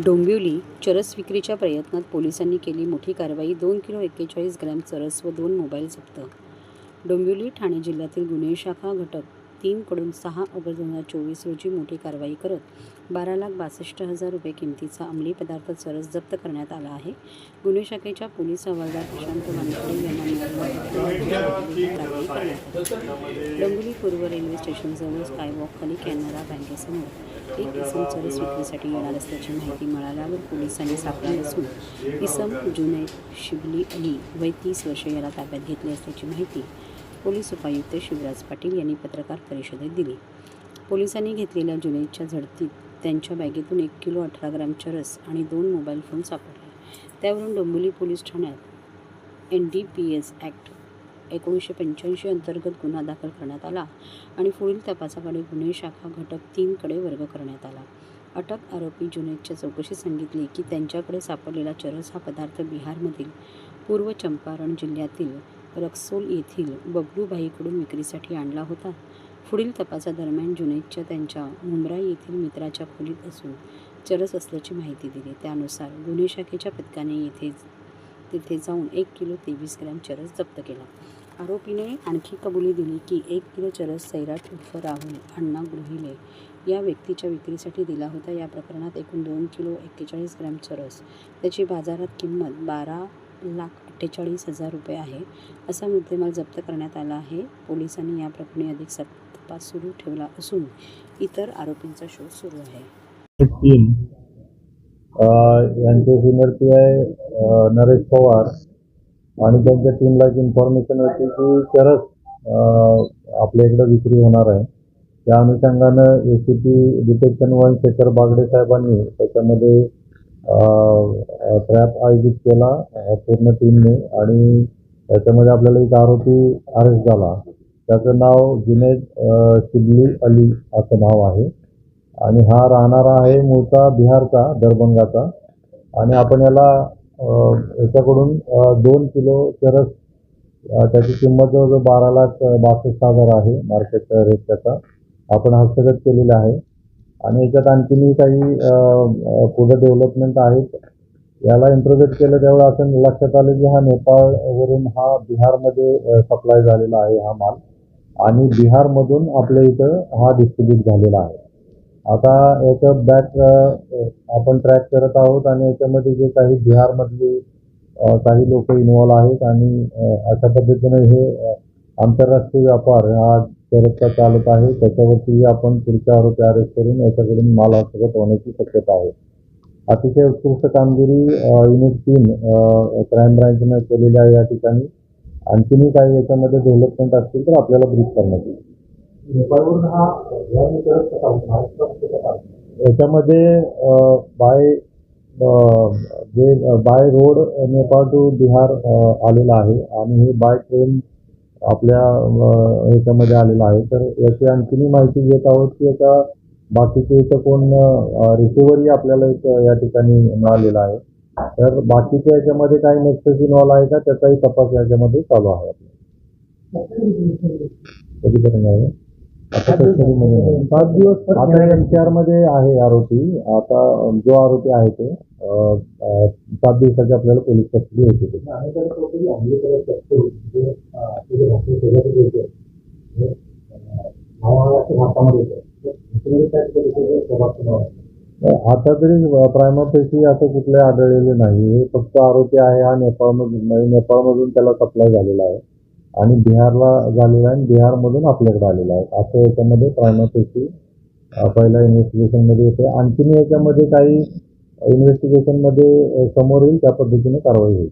डोंबिवली चरस विक्रीच्या प्रयत्नात पोलिसांनी केली मोठी कारवाई. दोन किलो एक्केचाळीस ग्रॅम चरस व दोन मोबाईल जप्त. डोंबिवली ठाणे जिल्ह्यातील गुन्हे शाखा घटक तीनकडून सहा ऑगस्ट दोन हजार चोवीस रोजी मोठी कारवाई करत बारा लाख बासष्ट हजार रुपये किमतीचा अंमली पदार्थ चरस जप्त करण्यात आला आहे. गुन्हे शाखेच्या पोलीस हवालदार प्रशांत वानखडे यांना डोंबिवली पूर्व रेल्वे स्टेशनजवळ स्कायवॉकखाली कॅनरा बँकेसमोर एक इसम सुटण्यासाठी येणार असल्याची माहिती मिळाल्यावर पोलिसांनी सापडली असून इसम जुनैद शिबली अली वय तीस वर्ष याला ताब्यात घेतले असल्याची माहिती पोलीस उपायुक्त शिवराज पाटील यांनी पत्रकार परिषदेत दिली. पोलिसांनी घेतलेल्या जुनैदच्या झडतीत त्यांच्या बॅगेतून एक किलो अठरा ग्रॅम चरस आणि दोन मोबाईल फोन सापडले. त्यावरून डोंबिवली पोलीस ठाण्यात N D P S act एकोणीसशे पंच्याऐंशी अंतर्गत गुन्हा दाखल करण्यात आला आणि पुढील तपासाकडे गुन्हे शाखा घटक तीनकडे वर्ग करण्यात आला. अटक आरोपी जुनेदच्या चौकशीत सांगितले की त्यांच्याकडे सापडलेला चरस हा पदार्थ बिहारमधील पूर्व चंपारण जिल्ह्यातील रक्सोल येथील बबलूबाईकडून विक्रीसाठी आणला होता. पुढील तपासादरम्यान जुनेदच्या त्यांच्या मुंब्रा येथील मित्राच्या खोलीत असून चरस असल्याची माहिती दिली. त्यानुसार गुन्हे शाखेच्या पथकाने येथे तिथे जाऊन एक किलो तेवीस ग्रॅम चरस जप्त केला. आरोपीने आणखी कबुली दिली की एक किलो चरस सैराट उर्फ राहुल अण्णा गृहिले या व्यक्तीच्या विक्रीसाठी दिला होता. या प्रकरणात एकूण दोन किलो एक्केचाळीस ग्रॅम चरस. त्याची बाजारात किंमत बारा लाख अठ्ठेचाळीस हजार रुपये आहे असा मुद्देमाल जप्त करण्यात आला आहे. पोलिसांनी या प्रकरणी अधिक सप- तपास सुरू ठेवला असून इतर आरोपींचा शोध सुरू आहे. यांचे senior P I Naresh Pawar आणि त्यांच्या टीमला एक इन्फॉर्मेशन होती की चरस आपल्या इकडं विक्री होणार आहे. त्या अनुषंगानं A C P detection one Shekhar Bagde साहेबांनी त्याच्यामध्ये ट्रॅप आयोजित केला पूर्ण टीमने आणि त्याच्यामध्ये आपल्याला एक आरोपी अरेस्ट झाला. त्याचं नाव जुनेद शिबली अली असं नाव आहे. आणि हा राहणारा आहे मूळचा बिहारचा दरभंगाचा. आणि आपण याला याच्याकडून दोन किलो चरस त्याची किंमत जवळजवळ बारा लाख बासष्ट हजार आहे मार्केट रेट त्याचा. आपण हस्तगत केलेला आहे. आणि याच्यात आणखीनही काही पुढं पुढे डेव्हलपमेंट आहेत. याला इंट्रोड्यूट केलं तेव्हा असं लक्षात आलं की हा नेपाळवरून हा बिहारमध्ये सप्लाय झालेला आहे हा माल. आणि बिहारमधून आपल्या इथं हा डिस्ट्रीब्यूट झालेला आहे. आता याचं बॅक आपण ट्रॅक करत आहोत आणि याच्यामध्ये जे काही बिहारमधले काही लोक इन्वॉल्व आहेत आणि अशा पद्धतीने हे आंतरराष्ट्रीय व्यापार हा चरसचा चालत आहे. त्याच्यावरती आपण पुढच्या आरोपी अरेस्ट करून याच्याकडून माल हस्तगत होण्याची शक्यता आहे. अतिशय उत्कृष्ट कामगिरी युनिट तीन क्राईम ब्रँचनं केलेली आहे या ठिकाणी. आणखीनही काही याच्यामध्ये डेव्हलपमेंट असतील तर आपल्याला ब्रीफ करण्यात येईल. नेपाळवरून हा याच्यामध्ये बाय जे by road Nepal to Bihar आलेला आहे आणि हे बाय ट्रेन आपल्या अ, ह्याच्यामध्ये आलेलं आहे. तर याची आणखीनही माहिती घेत आहोत की याचा बाकीचे इथं कोण रिसिव्हरही आपल्याला एक या ठिकाणी मिळालेला आहे. तर बाकीच्या याच्यामध्ये काही नेक्सेस इन्व्हॉल्व आहे का? त्याचाही तपास याच्यामध्ये चालू आहे आपला. कधीपर्यंत आहे. सात दिवस आता एनसीआरमध्ये आहे आरोपी. आता जो आरोपी आहे ते सात दिवसाची आपल्याला पोलीस कस्टडी होती. आता तरी प्रायमापेशी असं कुठले आढळलेले नाही. हे फक्त आरोपी आहे हा नेपाळमधून म्हणजे नेपाळमधून त्याला सप्लाय झालेला आहे. आणि बिहारला झालेला आहे आणि बिहारमधून आपल्याकडे आलेला आहे. असं याच्यामध्ये प्रायमापेशी पहिल्या इन्व्हेस्टिगेशनमध्ये येते. आणखीन याच्यामध्ये काही इन्व्हेस्टिगेशनमध्ये समोर येईल त्या पद्धतीने कारवाई होईल.